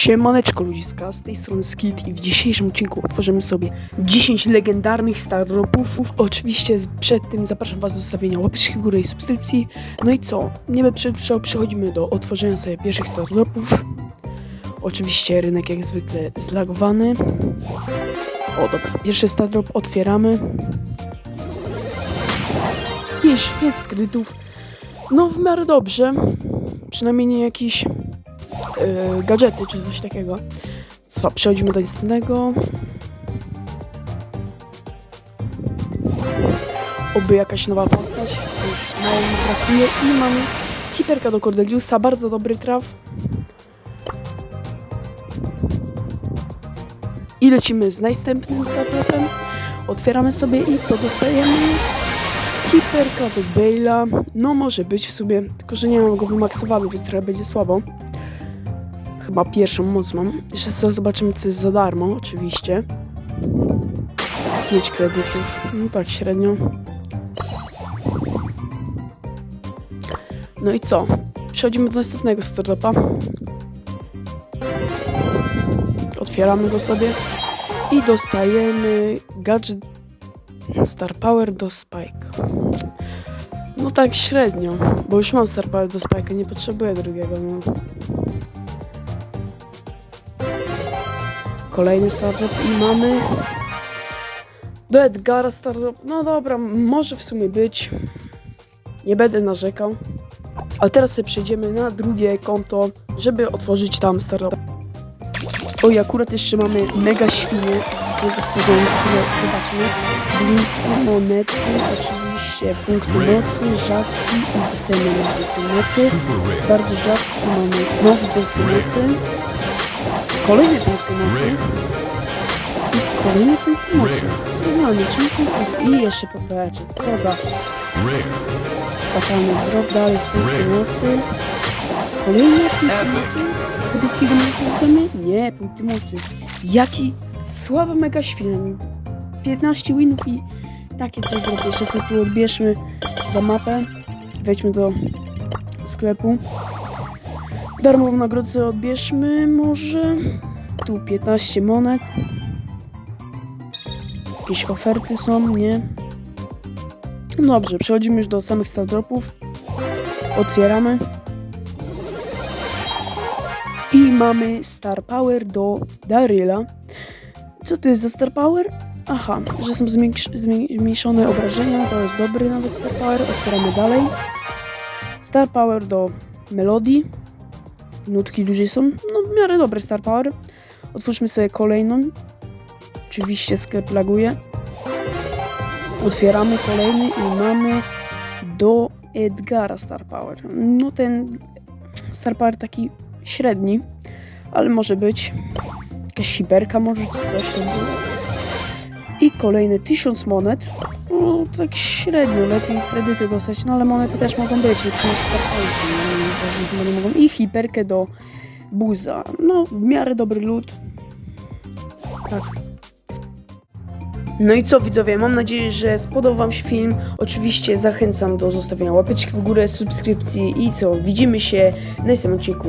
Siemaneczko ludziska, z tej strony Skid i w dzisiejszym odcinku otworzymy sobie 10 legendarnych Star Dropów. Oczywiście przed tym zapraszam was do zostawienia łapeczki w górę i subskrypcji. No i co? Nie bez przedłużał, przechodzimy do otworzenia sobie pierwszych Star Dropów. Oczywiście rynek jak zwykle zlagowany. O dobra, pierwszy Star Drop otwieramy. 5, 500 kredytów. No w miarę dobrze. Przynajmniej nie jakiś yy, gadżety czy coś takiego. Co, przechodzimy do następnego. Oby jakaś nowa postać. Mało mi brakuje. I mamy hiperka do Cordeliusa. Bardzo dobry traf. I lecimy z następnym startupem. Otwieramy sobie i co dostajemy? Hiperka do Bale'a. No może być w sumie, tylko że nie mam go wymaksowany, więc trochę będzie słabo. Chyba pierwszą moc mam. Jeszcze sobie zobaczymy, co jest za darmo, oczywiście. 5 kredytów. No tak, średnio. No i co? Przechodzimy do następnego startupa. Otwieramy go sobie i dostajemy gadżet Star Power do Spike. No tak średnio, bo już mam Star Power do Spike, nie potrzebuję drugiego. No. Kolejny startup i mamy do Edgara startup. No dobra, może w sumie być. Nie będę narzekał. Ale teraz sobie przejdziemy na drugie konto, żeby otworzyć tam startup. Oj, akurat jeszcze mamy mega świnie ze swojego sezonu, zobaczmy. Blinksy, monety, oczywiście punkty mocy, rzadki i na punkty mocy. Bardzo rzadki mamy znowu punkty mocy. Kolejne punkty mocy. Kolejne punkty mocy. Nami? Czym są punkty? I jeszcze poperacie. Co za fatalny drop dalej punkty mocy. Kolejne punkty mocy. Zabickiego mocy dostajemy? Nie, punkty mocy. Jaki słaby mega świn. 15 winów i takie coś zrobię. Jeszcze sobie tu odbierzmy za mapę. Wejdźmy do sklepu. Darmową nagrodę odbierzmy może. Tu 15 monet. Jakieś oferty są, nie? No Dobrze, przechodzimy już do samych star dropów. Otwieramy. I mamy Star Power do Daryla. Co to jest za Star Power? Aha, że są zmniejsz- zmniejszone obrażenia, to jest dobry nawet Star Power. Otwieramy dalej. Star Power do Melodii. Nutki duże są, no w miarę dobry Star Power. Otwórzmy sobie kolejną. Oczywiście sklep laguje. Otwieramy kolejny i mamy do Edgara Star Power. No ten Star Power taki średni, ale może być jakaś hiberka może coś tam było. I kolejne 1000 monet. No tak średnio, lepiej kredyty dostać, no ale monety też mogą być, więc nie startujcie, no, mogą. I hiperkę do buza. No w miarę dobry lód. Tak. No i co widzowie, mam nadzieję, że spodobał wam się film. Oczywiście zachęcam do zostawienia łapeczki w górę, subskrypcji i co, widzimy się w następnym odcinku.